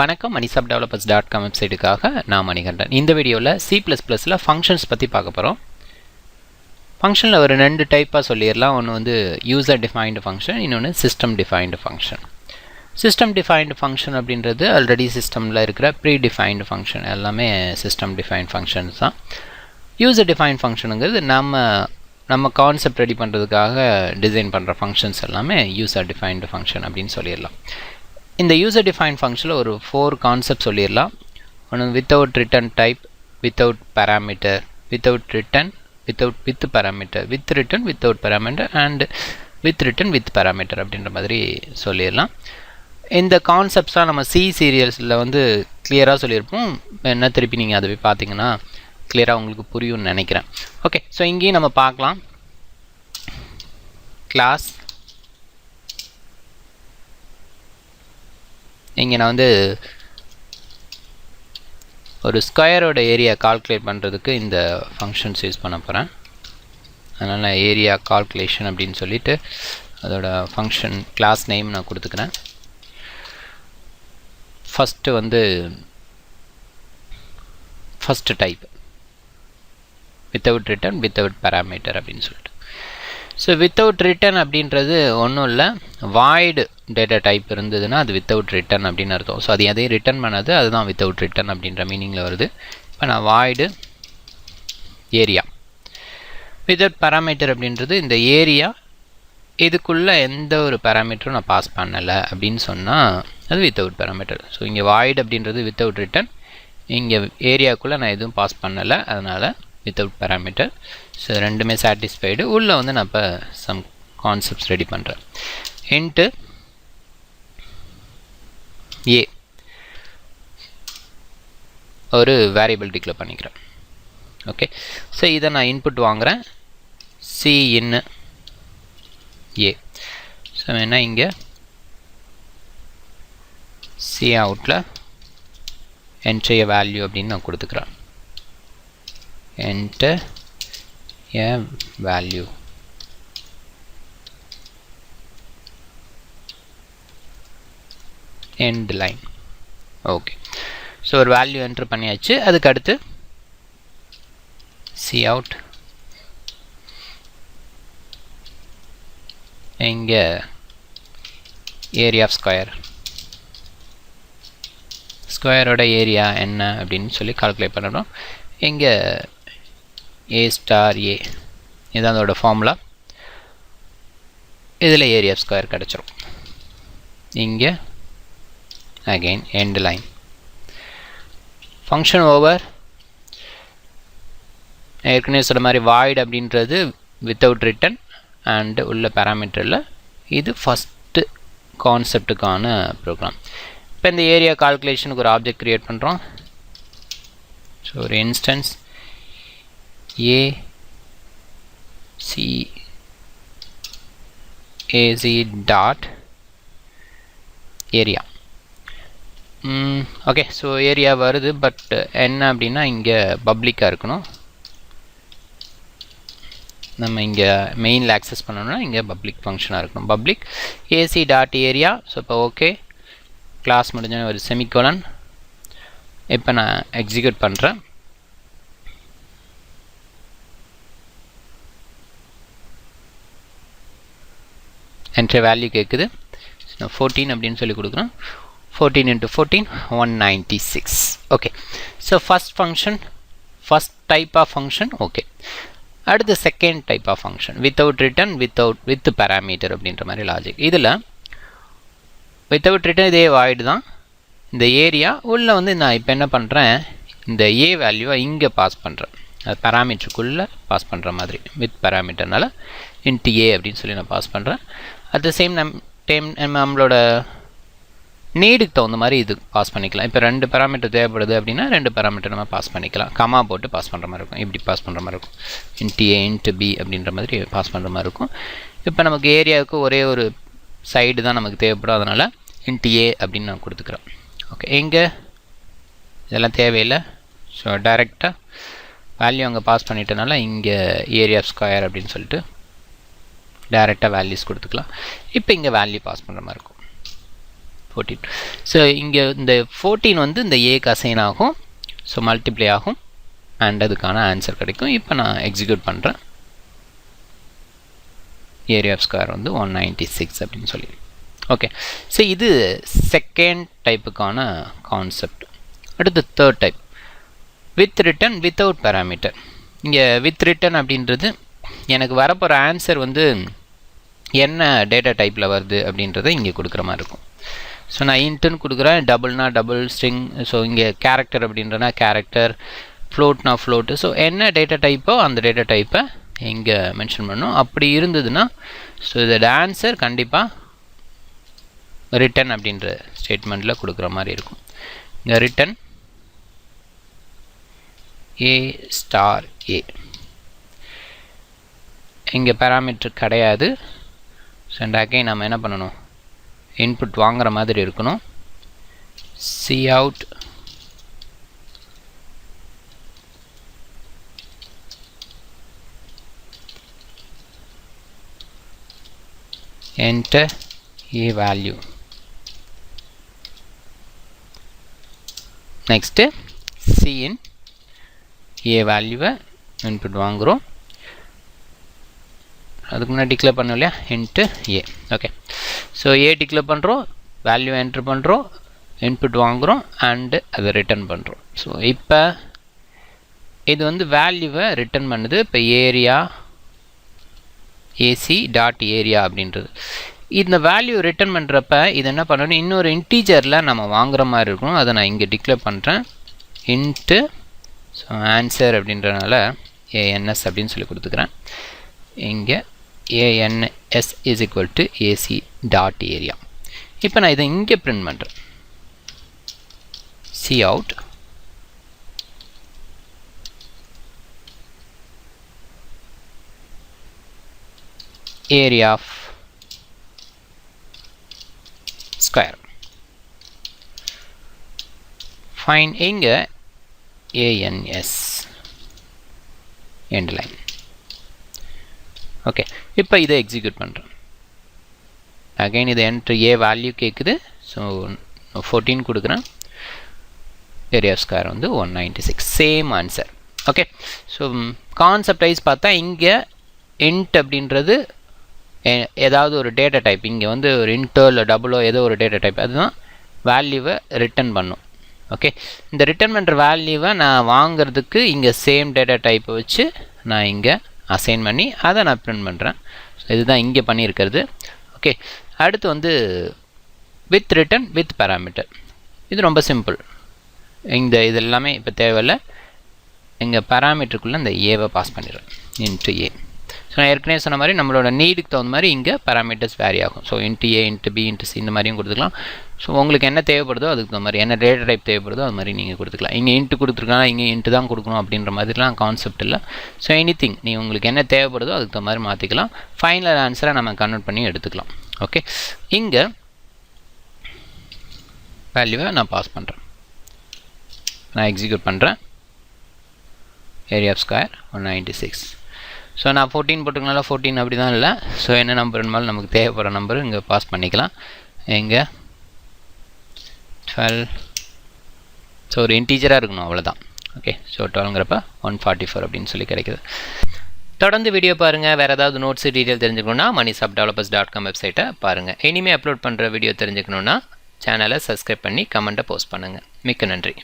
வணக்கம் Manisap developers dot com வெப்சைட்டுக்காக நான் மணிகண்டன். இந்த வீடியோவில் சி ப்ளஸ் ப்ளஸில் ஃபங்க்ஷன்ஸ் பற்றி பார்க்க போகிறோம் ஃபங்க்ஷனில் ஒரு ரெண்டு டைப்பாக சொல்லிடலாம் ஒன்று வந்து யூசர் டிஃபைன்டு ஃபங்க்ஷன் இன்னொன்று system defined function system defined function அப்படின்றது ஆல்ரெடி சிஸ்டமில் இருக்கிற ப்ரீ டிஃபைன்டு ஃபங்க்ஷன் எல்லாமே சிஸ்டம் டிஃபைன்ட் ஃபங்க்ஷன்ஸ் தான். யூசர் டிஃபைன் ஃபங்க்ஷனுங்கிறது நம்ம நம்ம கான்செப்ட் ரெடி பண்ணுறதுக்காக டிசைன் பண்ணுற ஃபங்க்ஷன்ஸ் எல்லாமே யூசர் டிஃபைன்டு ஃபங்க்ஷன் அப்படின்னு சொல்லிடலாம் இந்த யூசர் டிஃபைன் ஃபங்க்ஷனில் ஒரு ஃபோர் கான்செப்ட் சொல்லிடலாம் ஒன்று without return type without parameter without return without with parameter with return without parameter and with return with parameter அப்படின்ற மாதிரி சொல்லிடலாம் இந்த கான்செப்ட்ஸ்லாம் நம்ம சி சீரியல்ஸில் வந்து கிளியராக சொல்லியிருப்போம் என்ன திருப்பி நீங்கள் அதை போய் பார்த்தீங்கன்னா கிளியராக உங்களுக்கு புரியும்னு நினைக்கிறேன். ஓகே ஸோ இங்கேயும் நம்ம பார்க்கலாம். கிளாஸ் இங்கே நான் வந்து ஒரு ஸ்கொயரோட ஏரியா கால்குலேட் பண்ணுறதுக்கு இந்த ஃபங்க்ஷன்ஸ் யூஸ் பண்ண போகிறேன் அதனால் ஏரியா கால்குலேஷன் அப்படின்னு சொல்லிட்டு அதோட ஃபங்க்ஷன் கிளாஸ் நேம் நான் கொடுத்துக்கிறேன். ஃபஸ்ட்டு வந்து first type without return without parameter அப்படின்னு சொல்லிட்டு. ஸோ வித்தவுட் ரிட்டன் அப்படின்றது ஒன்றும் இல்லை. வாய்டு டேட்டா டைப் இருந்ததுன்னா அது வித்தவுட் ரிட்டன் அப்படின்னு அர்த்தம். ஸோ அது எதையும் ரிட்டன் பண்ணாது அதுதான் வித்தவுட் ரிட்டன் அப்படின்ற மீனிங்கில் வருது. இப்போ நான் வாய்டு ஏரியா வித்தவுட் பேராமீட்டர் அப்படின்றது இந்த ஏரியா இதுக்குள்ளே எந்த ஒரு பேராமீட்டரும் நான் பாஸ் பண்ணலை அப்படின்னு சொன்னால் அது வித்தவுட் பேராமீட்டர் ஸோ இங்கே வாய்டு அப்படின்றது வித்தவுட் ரிட்டன் இங்கே ஏரியாக்குள்ளே நான் எதுவும் பாஸ் பண்ணலை அதனால் வித்தவுட் பேராமீட்டர் ஸோ ரெண்டுமே சாட்டிஸ்ஃபைடு உள்ளே வந்து நான் இப்போ சம் கான்செப்ட்ஸ் ரெடி பண்ணுறேன் இன்ட்டு ஏ ஒரு வேரியபிள் டிக்ளேர் பண்ணிக்கிறேன். ஓகே ஸோ இதை நான் இன்புட் வாங்குகிறேன் சி இன்னு ஏ ஸோ வேணால் இங்கே? சி அவுட்டில் enter a value அப்படின்னு நான் கொடுத்துக்கிறேன். Enter a value. End line. Okay so ஒரு வேல்யூ என்ட்ரு பண்ணியாச்சு. அதுக்கு அடுத்து சி அவுட் இங்கே ஏரியா ஆஃப் ஸ்கொயர் ஸ்கொயரோட ஏரியா என்ன அப்படின்னு சொல்லி கால்குலேட் பண்ணணும். இங்கே ஏ ஸ்டார் ஏ இதுதான் அதோட ஃபார்முலா இதில் ஏரியா ஸ்கொயர் கிடச்சிரும். இங்கே again end line function over ஏற்கனவே சொன்ன மாதிரி வாய்டு அப்படின்றது வித்தவுட் ரிட்டன் அண்டு உள்ள பேராமீட்டரில் இது ஃபஸ்ட்டு கான்செப்டுக்கான ப்ரோக்ராம் இப்போ இந்த ஏரியா கால்குலேஷனுக்கு ஒரு ஆப்ஜெக்ட் க்ரியேட் பண்ணுறோம் ஸோ ஒரு instance a c ac dot area okay so area வருது பட் என்ன அப்படின்னா இங்கே பப்ளிக்காக இருக்கணும். நம்ம இங்கே மெயினில் ஆக்சஸ் பண்ணணும்னா இங்கே பப்ளிக் ஃபங்க்ஷனாக இருக்கணும். Public ac dot area so இப்போ ஓகே கிளாஸ் முடிஞ்ச ஒரு செமிகோலன் இப்போ நான் எக்ஸிக்யூட் பண்ணுறேன் என்ற வேல்யூ கேட்குது ஃபோர்டீன் அப்படின்னு சொல்லி கொடுக்குறோம். Fourteen into fourteen one ninety six okay so first function first type of function okay அடுத்து second type of function without return without with parameter அப்படின்ற மாதிரி லாஜிக் இதில் வித்தவுட் ரிட்டன் இதே வாய்டு தான். இந்த ஏரியா உள்ளே வந்து நான் இப்போ என்ன பண்ணுறேன் இந்த ஏ வேல்யூவை இங்கே பாஸ் பண்ணுறேன் அது பேராமீட்டருக்குள்ளே பாஸ் பண்ணுற மாதிரி. வித் பேராமீட்டர்னால இன்ட்டு ஏ அப்படின்னு சொல்லி நான் பாஸ் பண்ணுறேன் அட் த சேம் நம் டைம் நம்மளோட நீடுக்கு தகுந்த மாதிரி இது பாஸ் பண்ணிக்கலாம். இப்போ ரெண்டு பேராமீட்டர் தேவைப்படுது அப்படின்னா ரெண்டு பேராமீட்டர் நம்ம பாஸ் பண்ணிக்கலாம். கமா போட்டு பாஸ் பண்ணுற மாதிரி இருக்கும். இப்படி பாஸ் பண்ணுற மாதிரி இருக்கும். இன்ட்டு ஏ இன்ட்டு பி அப்படின்ற மாதிரி பாஸ் பண்ணுற மாதிரி இருக்கும். இப்போ நமக்கு ஏரியாவுக்கு ஒரே ஒரு சைடு தான் நமக்கு தேவைப்படும். அதனால் இன்ட்டு ஏ அப்படின்னு நான் கொடுத்துக்கிறேன். ஓகே எங்கே? இதெல்லாம் தேவையில்லை. ஸோ டைரெக்டாக வேல்யூ அங்கே பாஸ் பண்ணிட்டனால இங்கே ஏரியா ஸ்கொயர் அப்படின்னு சொல்லிட்டு டேரெக்டாக வேல்யூஸ் கொடுத்துக்கலாம். இப்போ இங்கே வேல்யூ பாஸ் பண்ணுற மாதிரி இருக்கும். ஃபோர்டீன் ஸோ இங்கே இந்த ஃபோர்டீன் வந்து இந்த ஏக்கு அசைன் ஆகும். ஸோ மல்டிப்ளை ஆகும். அண்ட் அதுக்கான ஆன்சர் கிடைக்கும். இப்போ நான் எக்ஸிக்யூட் பண்ணுறேன் ஏரியா ஆஃப் ஸ்கொயர் வந்து ஒன் நைன்ட்டி சிக்ஸ் அப்படின்னு சொல்லி. ஓகே ஸோ இது செகண்ட் டைப்புக்கான கான்செப்ட் அடுத்து third type with return without parameter இங்கே வித் ரிட்டன் அப்படின்றது எனக்கு வரப்போகிற ஆன்சர் வந்து என்ன டேட்டா டைப்பில் வருது அப்படின்றத இங்கே கொடுக்குற மாதிரி இருக்கும். ஸோ நான் இன்ட்டுன்னு கொடுக்குறேன். டபுள்னா டபுள் ஸ்ட்ரிங் ஸோ இங்கே கேரக்டர் அப்படின்றனா கேரக்டர் ஃப்ளோட்னா ஃப்ளோட்டு ஸோ என்ன டேட்டா டைப்போ அந்த டேட்டா டைப்பை இங்கே மென்ஷன் பண்ணும். அப்படி இருந்ததுன்னா ஸோ இதோட ஆன்சர் கண்டிப்பாக ரிட்டன் அப்படின்ற ஸ்டேட்மெண்ட்டில் கொடுக்குற மாதிரி இருக்கும். இங்கே ரிட்டன் ஏ ஸ்டார் ஏ இங்கே பேராமீட்டர் கிடையாது. ஸோ நம்ம என்ன பண்ணணும்? இன்புட் வாங்குற மாதிரி இருக்கணும். Cout enter a value. next c in a வேல்யூவை இன்புட் வாங்குகிறோம் அதுக்கு முன்னாடி டிக்ளேர் பண்ணோம் இல்லையா? Int a okay so a declare பண்ணுறோம் வேல்யூ என்ட்ரு பண்ணுறோம் இன்புட் வாங்குகிறோம் அண்டு அதை ரிட்டர்ன் பண்ணுறோம் ஸோ இப்போ இது வந்து வேல்யூவை ரிட்டர்ன் பண்ணுது. இப்போ ஏரியா ஏசி டாட் ஏரியா அப்படின்றது. இந்த வேல்யூ ரிட்டர்ன் பண்ணுறப்ப இது என்ன பண்ணணும்? இன்னொரு இன்டீஜரில் நம்ம வாங்குற மாதிரி இருக்கணும். அதை நான் இங்கே டிக்ளேர் பண்ணுறேன் இன்ட்டு ஸோ ஆன்சர் அப்படின்றனால ஏஎன்எஸ் அப்படின்னு சொல்லி கொடுத்துக்கிறேன். இங்கே ANS is equal to AC dot area இப்போ நான் இதை இங்கே பிரிண்ட் பண்ணுறேன் cout area of square. Find இங்க ans end line. Okay. இப்போ இதை எக்ஸிக்யூட் பண்ணுறேன் அகைன் இது என்ட்ரு ஏ வேல்யூ கேட்குது ஸோ ஃபோர்டீன் கொடுக்குறேன். ஏரியா ஸ்கொயர் வந்து one ninety six same answer okay so concept wise பார்த்தா இங்கே இன்ட் அப்படின்றது ஏதாவது ஒரு டேட்டா டைப் இங்கே வந்து ஒரு இன்ட்டோ இல்லை டபுளோ ஏதோ ஒரு டேட்டா டைப் அதுதான் வேல்யூவை ரிட்டர்ன் பண்ணும். ஓகே இந்த ரிட்டர்ன் பண்ணுற வேல்யூவை நான் வாங்கிறதுக்கு இங்கே சேம் டேட்டா டைப்பை வச்சு நான் இங்கே அசைன் பண்ணி அதை நான் பிரிண்ட் பண்ணுறேன் இதுதான் இங்கே பண்ணியிருக்கிறது. ஓகே அடுத்து வந்து வித் ரிட்டன் வித் பேராமீட்டர் இது ரொம்ப சிம்பிள் இந்த இது எல்லாமே இப்போ தேவையில்லை. எங்கள் பேராமீட்டருக்குள்ளே இந்த ஏவை பாஸ் பண்ணிடுறேன். இன்ட்டு ஏ ஸோ நான் ஏற்கனவே சொன்ன மாதிரி நம்மளோட நீடுக்கு தகுந்த மாதிரி இங்கே பேராமீட்டர்ஸ் வேரி ஆகும். So int a int b int c இந்த மாதிரியும் கொடுத்துக்கலாம். ஸோ உங்களுக்கு என்ன தேவைப்படுதோ அதுக்கு தகுந்த மாதிரி என்ன டேட்டா டைப் தேவைப்படுதோ அது மாதிரி நீங்கள் கொடுத்துக்கலாம். இங்கே இன்ட்டு கொடுத்துருக்காங்க இங்கே இன்ட்டு தான் கொடுக்கணும் அப்படின்ற மாதிரிலாம் கான்செப்ட் இல்லை. ஸோ எனி திங் நீ உங்களுக்கு என்ன தேவைப்படுதோ அதுக்கு தகுந்த மாதிரி மாற்றிக்கலாம் ஃபைனல் ஆன்சரை நம்ம கன்வெர்ட் பண்ணி எடுத்துக்கலாம். ஓகே இங்கே வேல்யூவை நான் பாஸ் பண்ணுறேன் நான் எக்ஸிக்யூட் பண்ணுறேன் area of square one ninety six so நான் ஃபோர்டீன் போட்டுக்கனால ஃபோர்டீன் அப்படி தான் இல்லை. ஸோ என்ன நம்பர் இருந்தாலும் நமக்கு தேவைப்படுற நம்பர் இங்கே பாஸ் பண்ணிக்கலாம். எங்கே? டுவெல் ஸோ ஒரு இன்டீஜராக இருக்கணும் அவ்வளோதான் ஓகே ஸோ டுவெல்ங்கிறப்ப ஒன் ஃபார்ட்டி ஃபோர் அப்படின்னு சொல்லி கிடைக்குது. தொடர்ந்து வீடியோ பாருங்கள் வேறு ஏதாவது நோட்ஸ் டீட்டெயில் தெரிஞ்சுக்கணுன்னா Mani sub developers dot com வெப்சைட்டை பாருங்கள் இனிமேல் அப்லோட் பண்ணுற வீடியோ தெரிஞ்சுக்கணுன்னா சேனலை சப்ஸ்கிரைப் பண்ணி கமெண்ட்டை போஸ்ட் பண்ணுங்கள் மிக்க நன்றி.